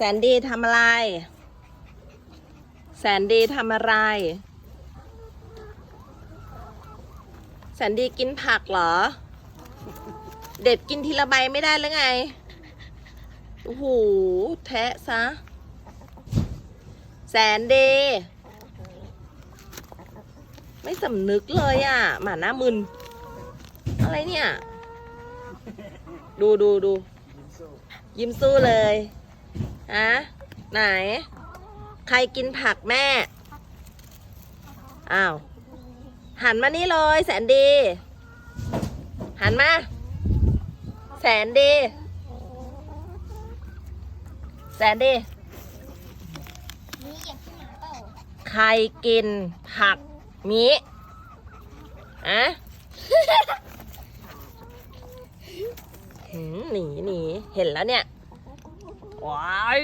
แสนดีทำอะไร แสนดีทำอะไร แสนดีกินผักเหรอ เด็ดกินทีละใบไม่ได้หรือไง โอ้โห แทะซะ แสนดี ไม่สำนึกเลยอะ หมาหน้ามึน อะไรเนี่ย ดูดูดู ยิ้มสู้เลย ฮะไหน ใครกินผักแม่ อ้าว หันมานี่เลยแสนดี หันมา แสนดี แสนดี ใครกินผักมีอะหนีหนีเห็นแล้วเนี่ย ว้าย